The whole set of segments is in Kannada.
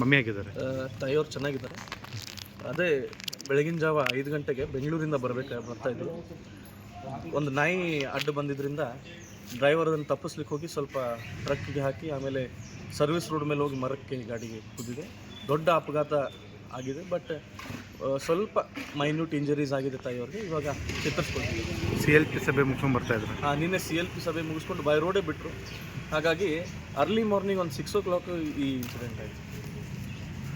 ಮಮ್ಮಿ ಆಗಿದ್ದಾರೆ. ತಾಯಿಯವ್ರು ಚೆನ್ನಾಗಿದ್ದಾರೆ. ಅದೇ ಬೆಳಗಿನ ಜಾವ ಐದು ಗಂಟೆಗೆ ಬೆಂಗಳೂರಿಂದ ಬರಬೇಕು ಬರ್ತಾಯಿದ್ರು ಒಂದು ನಾಯಿ ಅಡ್ಡ ಬಂದಿದ್ದರಿಂದ ಡ್ರೈವರ್ ಅದನ್ನು ತಪ್ಪಿಸ್ಲಿಕ್ಕೆ ಹೋಗಿ ಸ್ವಲ್ಪ ಟ್ರಕ್ಕಿಗೆ ಹಾಕಿ ಆಮೇಲೆ ಸರ್ವಿಸ್ ರೋಡ್ ಮೇಲೆ ಹೋಗಿ ಮರಕ್ಕೆ ಗಾಡಿಗೆ ಕುದ್ದಿದೆ. ದೊಡ್ಡ ಅಪಘಾತ ಆಗಿದೆ ಬಟ್ ಸ್ವಲ್ಪ ಮೈನ್ಯೂಟ್ ಇಂಜರೀಸ್ ಆಗಿದೆ ತಾಯಿಯವ್ರಿಗೆ. ಇವಾಗ ಚಿತ್ರಿಸ್ಕೊಳ್ತೀವಿ ಸಿ ಎಲ್ ಪಿ ಸಭೆ ಮುಗಿಸ್ಕೊಂಡು ಬರ್ತಾ ಇದ್ರು. ಹಾಂ ನಿನ್ನೆ ಸಿ ಎಲ್ ಪಿ ಸಭೆ ಮುಗಿಸ್ಕೊಂಡು ಬೈ ರೋಡೇ ಬಿಟ್ಟರು ಹಾಗಾಗಿ ಅರ್ಲಿ ಮಾರ್ನಿಂಗ್ ಒಂದು ಸಿಕ್ಸ್ ಓ ಕ್ಲಾಕ್ ಈ ಇನ್ಸಿಡೆಂಟ್ ಆಯಿತು.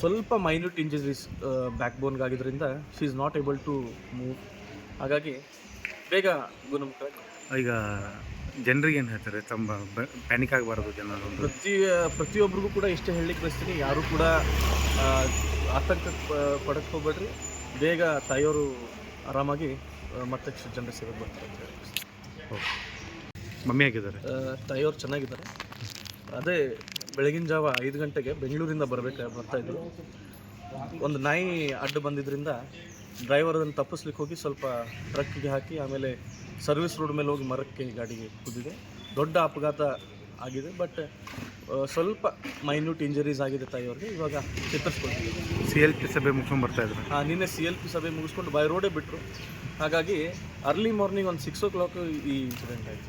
ಸ್ವಲ್ಪ minute injuries back ಬೋನ್ಗಾಗಿದ್ದರಿಂದ she is not able to move ಹಾಗಾಗಿ ಬೇಗ ಗುಣಮುಖ ಈಗ ಜನರಿಗೆ ಏನು ಹೇಳ್ತಾರೆ? ತಮ್ಮ ಪ್ಯಾನಿಕ್ ಆಗಬಾರ್ದು ಜನರು. ಪ್ರತಿ ಪ್ರತಿಯೊಬ್ಬರಿಗೂ ಕೂಡ ಇಷ್ಟೇ ಹೇಳಲಿಕ್ಕೆ ಬಯಸ್ತೀನಿ. ಯಾರೂ ಕೂಡ ಆತಂಕ ಪಡಕ್ಕೆ ಹೋಗ್ಬೇಡ್ರಿ. ಬೇಗ ತಾಯಿಯವರು ಆರಾಮಾಗಿ ಮತ್ತೆ ಜನರ ಸೇವೆಗೆ ಬರ್ತಾರೆ ಅಂತ ಹೇಳಿ ಓಕೆ. ಮಮ್ಮಿ ಆಗಿದ್ದಾರೆ ತಾಯಿಯವರು ಚೆನ್ನಾಗಿದ್ದಾರೆ. ಅದೇ ಬೆಳಗಿನ ಜಾವ ಐದು ಗಂಟೆಗೆ ಬೆಂಗಳೂರಿಂದ ಬರಬೇಕು ಬರ್ತಾಯಿದ್ರು ಒಂದು ನಾಯಿ ಅಡ್ಡ ಬಂದಿದ್ದರಿಂದ ಡ್ರೈವರ್ ಅದನ್ನು ತಪ್ಪಿಸ್ಲಿಕ್ಕೆ ಹೋಗಿ ಸ್ವಲ್ಪ ಟ್ರಕ್ಕಿಗೆ ಹಾಕಿ ಆಮೇಲೆ ಸರ್ವಿಸ್ ರೋಡ್ ಮೇಲೆ ಹೋಗಿ ಮರಕ್ಕೆ ಗಾಡಿಗೆ ಕುದಿದೆ ದೊಡ್ಡ ಅಪಘಾತ ಆಗಿದೆ ಬಟ್ ಸ್ವಲ್ಪ ಮೈನ್ಯೂಟ್ ಇಂಜರೀಸ್ ಆಗಿದೆ ತಾಯಿಯವ್ರಿಗೆ. ಇವಾಗ ಚಿತ್ರಿಸ್ಕೊಳ್ತೀವಿ ಸಿ ಎಲ್ ಪಿ ಸಭೆ ಮುಗಿಸ್ಕೊಂಡು ಬರ್ತಾ ಇದ್ರು. ಹಾಂ ನಿನ್ನೆ ಸಿ ಎಲ್ ಪಿ ಸಭೆ ಮುಗಿಸ್ಕೊಂಡು ಬೈ ರೋಡೇ ಬಿಟ್ಟರು ಹಾಗಾಗಿ ಅರ್ಲಿ ಮಾರ್ನಿಂಗ್ ಒಂದು ಸಿಕ್ಸ್ ಓ ಕ್ಲಾಕ್ ಈ ಇನ್ಸಿಡೆಂಟ್ ಆಯಿತು.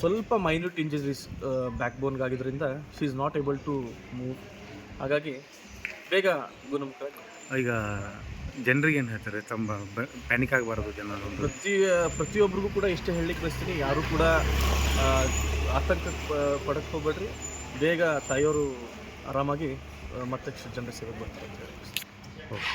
ಸ್ವಲ್ಪ minute injuries back ಬೋನ್ಗಾಗಿದ್ದರಿಂದ she is not able to move ಹಾಗಾಗಿ ಬೇಗ ಗುಣಮುಖ ಈಗ ಜನರಿಗೆ ಏನು ಹೇಳ್ತಾರೆ? ತಮ್ಮ ಪ್ಯಾನಿಕ್ ಆಗಬಾರ್ದು ಜನರು. ಪ್ರತಿ ಪ್ರತಿಯೊಬ್ಬರಿಗೂ ಕೂಡ ಇಷ್ಟೇ ಹೇಳಲಿಕ್ಕೆ ಬಯಸ್ತೀನಿ. ಯಾರೂ ಕೂಡ ಆತಂಕ ಪಡಕ್ಕೆ ಹೋಗ್ಬೇಡ್ರಿ. ಬೇಗ ತಾಯಿಯವರು ಆರಾಮಾಗಿ ಮತ್ತಷ್ಟು ಮತ್ತೆ ಜನರ ಸೇವೆಗೆ ಬರ್ತಾರೆ ಅಂತ ಹೇಳಿ ಓಕೆ.